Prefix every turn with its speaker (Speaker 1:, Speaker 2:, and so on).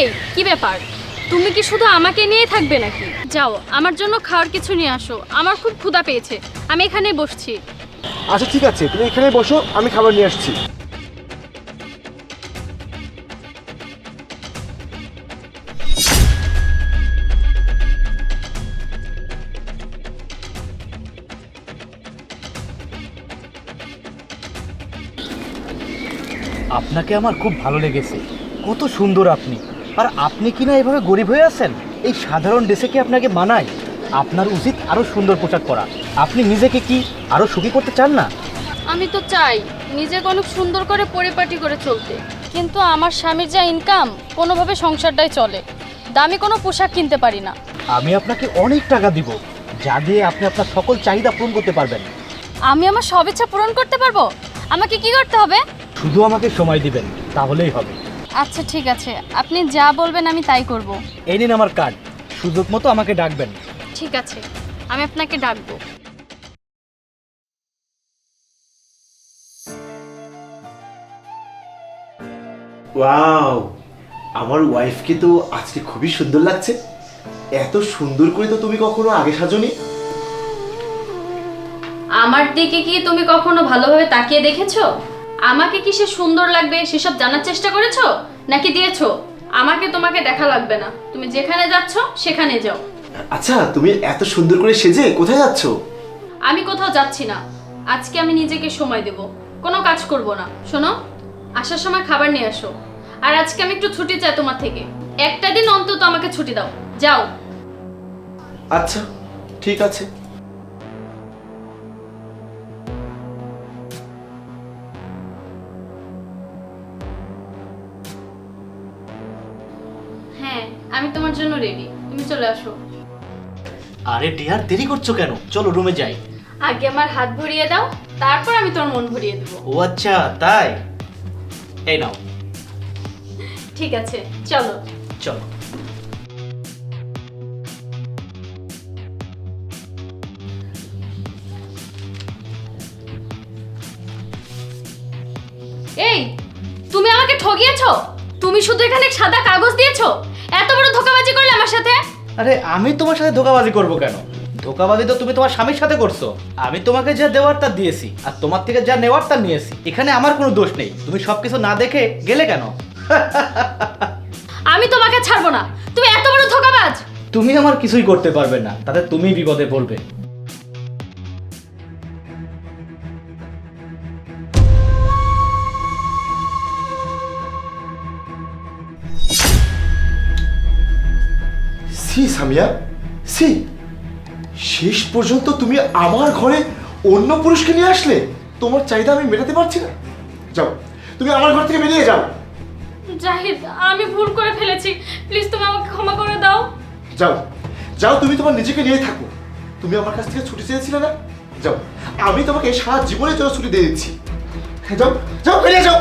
Speaker 1: এই কি ব্যাপার? তুমি কি শুধু আমাকে নিয়ে থাকবে নাকি? যাও আমার জন্য খাওয়ার কিছু নিয়ে আসো। আমার খুব ক্ষুধা পেয়েছে। আমি এখানেই বসছি।
Speaker 2: আচ্ছা ঠিক আছে। তুমি এখানে বসো আমি খাবার নিয়ে আসছি।
Speaker 3: আপনাকে আমার খুব ভালো লেগেছে। কত সুন্দর আপনি। আর আপনি কি না এভাবে গরিব হয়ে আছেন? এই সাধারণ ড্রেসে কি আপনাকে মানায়? আপনার উচিত আরও সুন্দর পোশাক করা আপনি নিজেকে কি আরও সুখী করতে চান না?
Speaker 1: আমি তো চাই নিজেকে অনেক সুন্দর করে পরিপাটি করে চলতে। কিন্তু আমার স্বামীর যা ইনকাম কোনোভাবে সংসারটাই চলে। দামি কোনো পোশাক কিনতে পারি না।
Speaker 3: আমি আপনাকে অনেক টাকা দিব যা দিয়ে আপনি আপনার সকল চাহিদা পূরণ করতে পারবেন।
Speaker 1: আমি আমার সব ইচ্ছা পূরণ করতে পারব? আমাকে কি করতে হবে?
Speaker 3: শুধু আমাকে সময় দিবেন তাহলেই হবে।
Speaker 1: আচ্ছা ঠিক আছে। আপনি যা বলবেন আমি তাই করব।
Speaker 3: এই নিন আমার কার্ড সুযোগ মতো আমাকে ডাকবেন।
Speaker 1: ঠিক আছে। আমি আপনাকে ডাকবো।
Speaker 2: ওয়াও! আমার ওয়াইফকে তো আজকে খুবই সুন্দর লাগছে। এত সুন্দর করে তো তুমি কখনো আগে সাজনি।
Speaker 1: আমার দিকে কি তুমি কখনো ভালোভাবে তাকিয়ে দেখেছ? আমাকে কি সে সুন্দর লাগবে? সেসব জানার চেষ্টা করেছ? নাকি দিয়েছ? আমাকে তোমাকে দেখা লাগবে না। তুমি যেখানে যাচ্ছ সেখানে যাও।
Speaker 2: আচ্ছা তুমি এত সুন্দর করে সেজে কোথায় যাচ্ছ?
Speaker 1: আমি কোথাও যাচ্ছি না। আজকে আমি নিজেকে সময় দেব। কোনো কাজ করব না। শোনো আসার সময় খাবার নিয়ে আসো। আর আজকে আমি একটু ছুটি চাই তোমার থেকে। একটা দিন অন্তত আমাকে ছুটি দাও। যাও।
Speaker 2: আচ্ছা ঠিক আছে।
Speaker 1: হ্যাঁ আমি তোমার জন্য রেডি তুমি চলে আসো।
Speaker 3: আরে ডিয়ার দেরি করছ কেন? চলো রুমে যাই।
Speaker 1: আগে আমার হাত ভরিয়ে দাও তারপর আমি তোমার মন ভরিয়ে দেবো।
Speaker 3: ও আচ্ছা তাই? এই নাও।
Speaker 1: ঠিক আছে চলো।
Speaker 3: চলো।
Speaker 1: এই তুমি আমাকে ঠকিয়েছো তুমি শুধু এখানে সাদা কাগজ দিয়েছ? এত বড় ধোকাবাজি করলে আমার সাথে?
Speaker 3: আরে আমি তোমার সাথে ধোকাবাজি করব কেন? ধোকাবাজি তো তুমি তোমার স্বামীর সাথে করছ। আমি তোমাকে যা দেওয়ার তা দিয়েছি আর তোমার থেকে যা নেওয়ার তা নিয়েছি এখানে আমার কোনো দোষ নেই। তুমি সবকিছু না দেখে গেলে কেন?
Speaker 1: আমি তোমাকে ছাড়বো না। তুমি এত বড় ধোকাবাজ!
Speaker 3: তুমি আমার কিছুই করতে পারবে না। তাতে তুমি বিপদে পড়বে।
Speaker 2: সি সামিয়া। সি শেষ পর্যন্ত তুমি আমার ঘরে অন্য পুরুষকে নিয়ে আসলে? তোমার চাহিদা আমি মেটাতে পারছি না। যাও তুমি আমার ঘর থেকে বেরিয়ে যাও।
Speaker 1: জাহিদ আমি ভুল করে ফেলেছি। প্লিজ তুমি আমাকে ক্ষমা করে দাও।
Speaker 2: যাও যাও তুমি তোমার নিজেকে নিয়ে থাকো। তুমি আমার কাছ থেকে ছুটি চেয়েছিলে না? যাও আমি তোমাকে সারা জীবনের জন্য ছুটি দিয়ে দিচ্ছি। যাও যাও বেরিয়ে যাও।